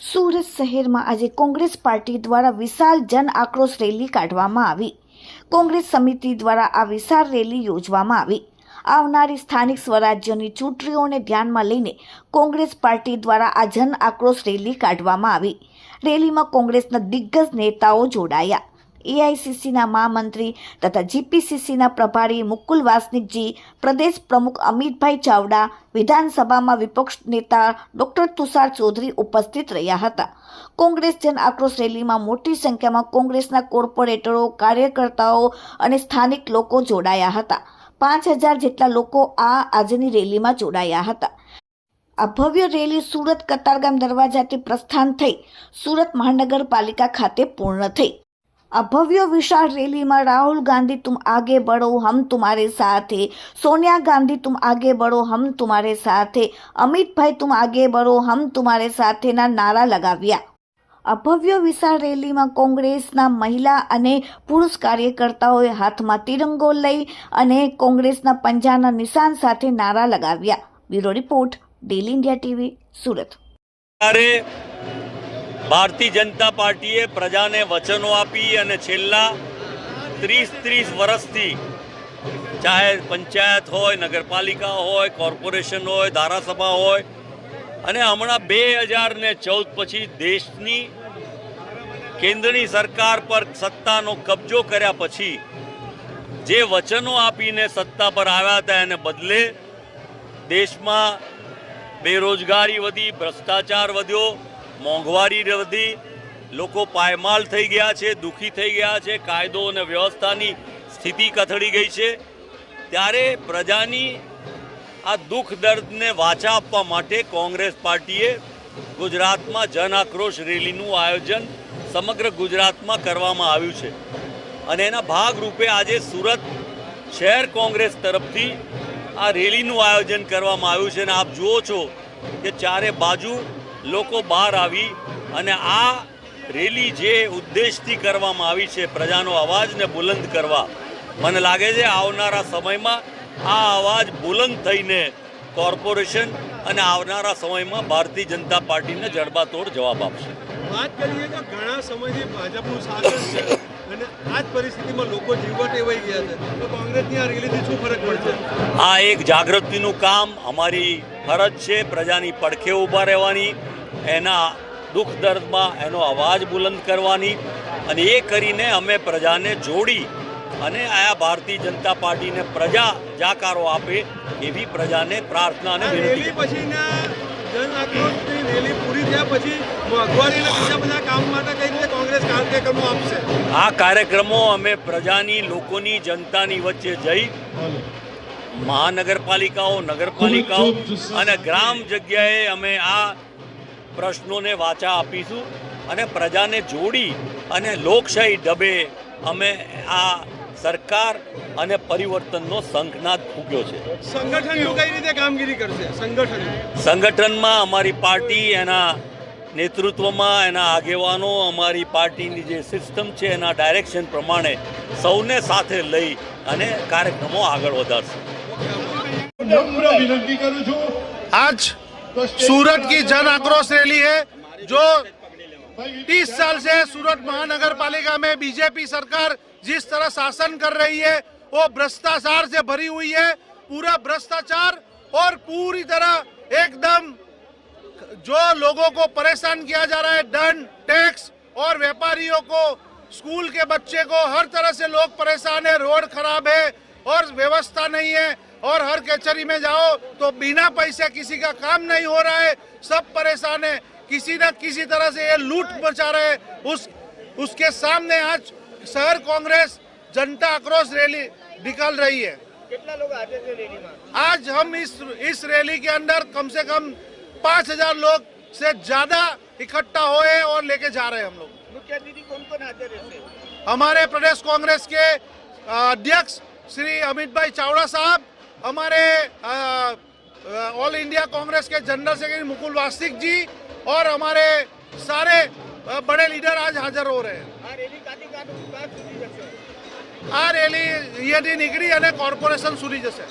સુરત શહેરમાં આજે કોંગ્રેસ પાર્ટી દ્વારા વિશાળ જન આક્રોશ રેલી કાઢવામાં આવી. કોંગ્રેસ સમિતિ દ્વારા આ વિશાળ રેલી યોજવામાં આવી. આવનારી સ્થાનિક સ્વરાજ્યની ચૂંટણીઓને ધ્યાનમાં લઈને કોંગ્રેસ પાર્ટી દ્વારા આ જન આક્રોશ રેલી કાઢવામાં આવી. રેલીમાં કોંગ્રેસના દિગ્ગજ નેતાઓ જોડાયા. એઆઈસીસીના મહામંત્રી તથા જીપીસીસીના પ્રભારી મુકુલ વાસનિકજી, પ્રદેશ પ્રમુખ અમિતભાઈ ચાવડા, વિધાનસભામાં વિપક્ષ નેતા ડોક્ટર તુષાર ચૌધરી ઉપસ્થિત રહ્યા હતા. કોંગ્રેસ જન આક્રોશ રેલીમાં મોટી સંખ્યામાં કોંગ્રેસના કોર્પોરેટરો, કાર્યકર્તાઓ અને સ્થાનિક લોકો જોડાયા હતા. પાંચ હજાર જેટલા લોકો આ આજની રેલીમાં જોડાયા હતા. આ ભવ્ય રેલી સુરત કતારગામ દરવાજાથી પ્રસ્થાન થઈ, સુરત મહાનગરપાલિકા ખાતે પૂર્ણ થઈ. આ ભવ્ય વિશાળ રેલીમાં રાહુલ ગાંધી તુમ આગે બળો હમ તુમારે સાથે. સોનિયા ગાંધી તુમ આગે બળો હમ તુમારે સાથે. અમિતભાઈ તુમ આગે બળો હમ તુમારે સાથેના નારા લગાવ્યા. આ ભવ્ય વિશાળ રેલીમાં કોંગ્રેસના મહિલા અને પુરુષ કાર્યકર્તાઓએ હાથમાં તિરંગો લઈ અને કોંગ્રેસના પંજાના નિશાન સાથે નારા લગાવ્યા. Bureau report, daily India TV, Surat. Bharatiya Janata પાર્ટીએ પ્રજાને વચનો આપી અને છેલ્લા ત્રીસ ત્રીસ વર્ષથી ચાહે પંચાયત હોય, નગરપાલિકા હોય, કોર્પોરેશન હોય, ધારાસભા હોય, અને હમણાં બે હજાર ને ચૌદ પછી દેશની કેન્દ્રની સરકાર પર સત્તાનો કબજો કર્યા પછી જે વચનો આપીને સત્તા પર આવ્યા હતા, એને બદલે દેશમાં બેરોજગારી વધી, ભ્રષ્ટાચાર વધ્યો મોંઘવારી વધી લોકો પાયમાલ થઈ ગયા છે, દુઃખી થઈ ગયા છે, કાયદો અને વ્યવસ્થાની સ્થિતિ કથળી ગઈ છે. ત્યારે પ્રજાની આ દુઃખ દર્દને વાચા આપવા માટે કોંગ્રેસ પાર્ટીએ ગુજરાતમાં જન આક્રોશ રેલીનું આયોજન સમગ્ર ગુજરાતમાં કરવામાં આવ્યું છે. અને એના ભાગરૂપે આજે સુરત શહેર કોંગ્રેસ તરફથી આ રેલીનું આયોજન કરવામાં આવ્યું છે. અને આપ જુઓ છો કે ચારે બાજુ લોકો બહાર આવી અને આ રેલી જે ઉદ્દેશથી કરવામાં આવી છે પ્રજાનો અવાજને બુલંદ કરવા મને લાગે છે આવનારા સમયમાં આ અવાજ બુલંદ થઈને કોર્પોરેશન અને આવનારા સમયમાં ભારતીય જનતા પાર્ટીને જડબાતોડ જવાબ આપશે. વાત કરીએ તો ઘણા સમયથી ભાજપનું શાસન છે અને આ જ પરિસ્થિતિમાં લોકો જીવવા ટેવાઈ ગયા છે. તો કોંગ્રેસની આ રેલીથી શું ફરક પડશે? આ એક જાગૃતિનું કામ અમારી ફરજ છે પ્રજાની પડખે ઊભા રહેવાની એના દુઃખ દર્દમાં એનો અવાજ બુલંદ કરવાની અને એ કરીને અમે પ્રજાને જોડી અને આ ભારતીય જનતા પાર્ટીને પ્રજા જાકારો આપે એવી પ્રજાને પ્રાર્થના અને વિનંતી પછીના રેલી પૂરી થયા પછી મોંઘવારી બીજા બધા કામ માટે કઈ રીતે કોંગ્રેસ કાર્યક્રમો આપશે? આ કાર્યક્રમો અમે પ્રજાની લોકોની જનતાની વચ્ચે જઈ મહાનગરપાલિકાઓ નગરપાલિકાઓ અને ગ્રામ જગ્યાએ અમે આ પ્રશ્નોને વાચા આપીશું અને પ્રજાને જોડી અને લોકશાહી ડબે અમે આ સરકાર અને પરિવર્તનનો સંઘનાદ ફૂક્યો છે. સંગઠન કઈ રીતે કામગીરી કરશે? સંગઠન. સંગઠનમાં અમારી પાર્ટી એના નેતૃત્વમાં એના આગેવાનો અમારી પાર્ટીની જે સિસ્ટમ છે એના ડાયરેક્શન પ્રમાણે સૌને સાથે લઈ અને કાર્યક્રમો આગળ વધારશે. આજ सूरत की जन आक्रोश रैली है, जो 30 साल से सूरत महानगर पालिका में बीजेपी सरकार जिस तरह शासन कर रही है, वो भ्रष्टाचार से भरी हुई है, पूरा भ्रष्टाचार और पूरी तरह एकदम जो लोगों को परेशान किया जा रहा है, दंड, टैक्स और व्यापारियों को, स्कूल के बच्चे को, हर तरह से लोग परेशान है, रोड खराब है और व्यवस्था नहीं है। और हर कचहरी में जाओ तो बिना पैसे किसी का काम नहीं हो रहा है। सब परेशान है। किसी न किसी तरह से ये लूट मचा रहे हैं। उस उसके सामने आज शहर कांग्रेस जनता आक्रोश रैली निकाल रही है। कितना लोग आते थे रैली में? आज हम इस इस रैली के अंदर कम से कम पाँच हज़ार लोग से ज़्यादा इकट्ठा हुए और लेके जा रहे हैं हम लोग। मुख्य अतिथि कौन कौन आते रहते हमारे प्रदेश कांग्रेस के अध्यक्ष श्री अमित भाई चावड़ा साहब हमारे अ, अ, ऑल इंडिया कांग्रेस के जनरल सेक्रेटरी मुकुल वास्तिक जी और हमारे सारे अ, बड़े लीडर आज हाजिर हो रहे हैं આ રેલી કાઢી કાઢું કાઢ સુધી જશે આ રેલી અહીંયાથી નીકળી અને કોર્પોરેશન સુધી જશે